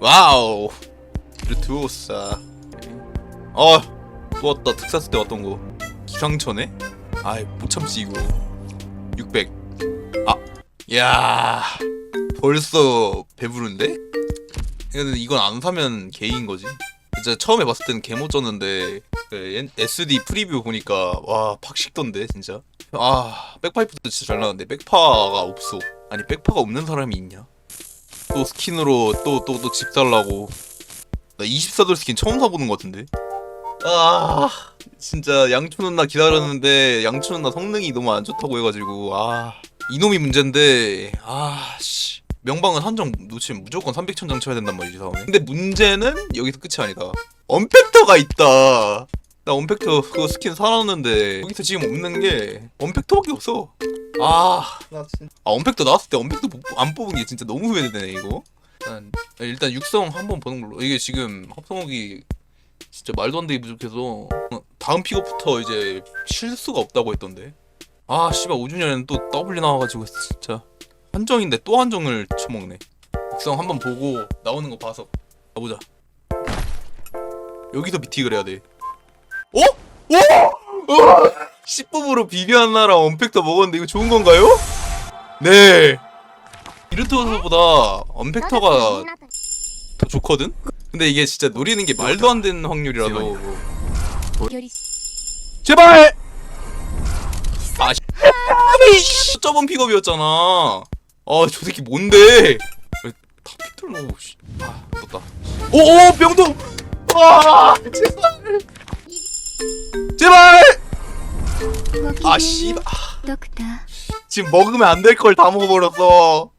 와우. 르투오사 어 또 왔다. 특사스 때 왔던 거. 기상천에? 아이 못 참지 이거. 600 아, 야. 벌써 배부른데? 이거는 이건 안 사면 개인 거지. 진짜 처음에 봤을 땐 개못 졌는데 그 SD 프리뷰 보니까 와 팍식던데 진짜. 아 백파이프도 진짜 잘 나왔는데 백파가 없어. 아니 백파가 없는 사람이 있냐 또 스킨으로 또 또 또집 살라고. 나 24돌 스킨 처음 사보는 것 같은데? 아 진짜 양초 누나 기다렸는데 양초 누나 성능이 너무 안 좋다고 해가지고 아 이놈이 문제인데 아씨. 명방은 한정 놓치면 무조건 300천장 쳐야 된단 말이지 다음에. 근데 문제는 여기서 끝이 아니다. 언팩터가 있다 나 언팩터 그거 스킨 사놨는데 여기서 지금 없는 게 언팩터밖에 없어 아, 나 진짜. 아, 언팩터 나왔을 때 언팩터 못- 안 뽑은 게 진짜 너무 후회되네, 이거. 일단, 일단 육성 한번 보는 걸로. 이게 지금 합성욱이 진짜 말도 안 되게 부족해서 어, 다음 픽업부터 이제 쉴 수가 없다고 했던데. 아, 씨발 5주년에는 또 W 나와가지고 진짜 한정인데 또 한정을 쳐먹네. 육성 한번 보고 나오는 거 봐서 가보자. 여기서 미팅을 해야 돼. 어? 오! 오! 10법으로 비비안 나라 언팩터 먹었는데 이거 좋은 건가요? 네 이르토스보다 언팩터가 더 좋거든? 근데 이게 진짜 노리는 게 말도 안 되는 확률이라서 제발! 아, 씨. 저번 픽업이었잖아 아 저 새끼 뭔데 왜다 씨. 아 떴다 오 오 병동 아 제발 아 씨발. 아, 지금 먹으면 안 될 걸 다 먹어버렸어.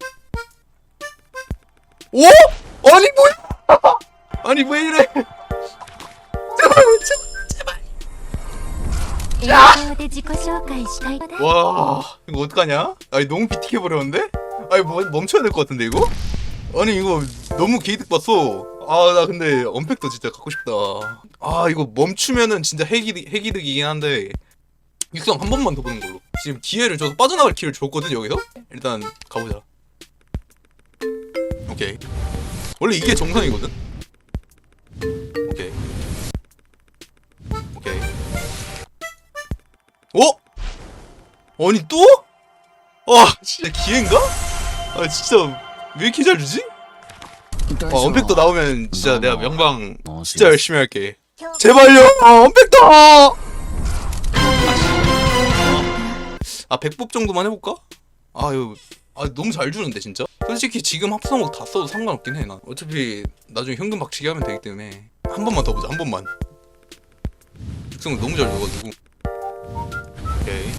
오? 아니 뭐야 아니 왜 이래? 제발 제발 제발. 와 이거 어떡하냐? 아니 너무 비틱해버렸는데? 아니 뭐, 멈춰야 될 것 같은데 이거? 아니 이거 너무 개이득 봤어. 아 나 근데 언팩도 진짜 갖고 싶다. 아 이거 멈추면은 진짜 핵이득, 핵이득이긴 한데. 육성 한 번만 더 보는 걸로. 지금 기회를 줘서 빠져나갈 기회를 줬거든 여기서. 일단 가보자. 오케이. 원래 이게 정상이거든. 오케이. 오케이. 어? 아니 또? 아 진짜 기회인가? 아 진짜 왜 이렇게 잘 주지? 아 언팩터 나오면 진짜 내가 명방 진짜 열심히 할게 제발요 아, 언팩터 아 백법 정도만 해볼까? 아 이거 아 너무 잘 주는데 진짜? 솔직히 지금 합성곡 다 써도 상관없긴 해난. 어차피 나중에 현금 박치기 하면 되기 때문에. 한 번만 더 보자 한 번만. 특성을 너무 잘 줘가지고. 오케이.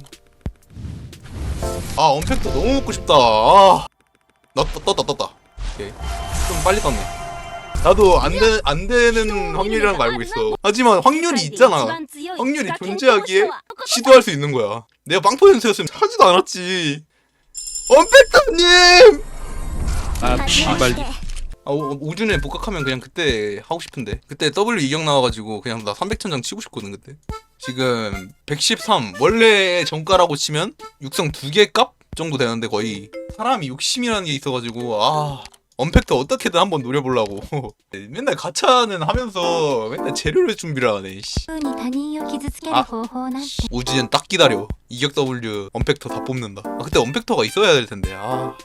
아 언팩터 너무 먹고 싶다. 아. 나, 떴다 떴다 오케이. 좀 빨리 떴네. 나도 안, 되, 안 되는 확률이라는 거 알고 있어. 하지만 확률이 있잖아. 확률이 존재하기에 시도할 수 있는 거야 내가 빵포 연수였으면 하지도 않았지. 언팩터님! 아 씨발. 아, 오, 오준에 복학하면 그냥 그때 하고 싶은데. 그때 W 이경 나와가지고 그냥 나 300천장 치고 싶거든 그때. 지금 113 원래 정가라고 치면 육성 두 개 값 정도 되는데 거의. 사람이 욕심이라는 게 있어가지고 아 언팩터 어떻게든 한번 노려보려고 맨날 가차는 하면서 맨날 재료를 준비를 하네 씨. 風に他人を傷つけるあ方法なんて 우주는 딱 기다려 이격 W 언팩터 다 뽑는다 아 그때 언팩터가 있어야 될 텐데 아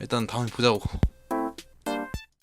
일단 다음에 보자고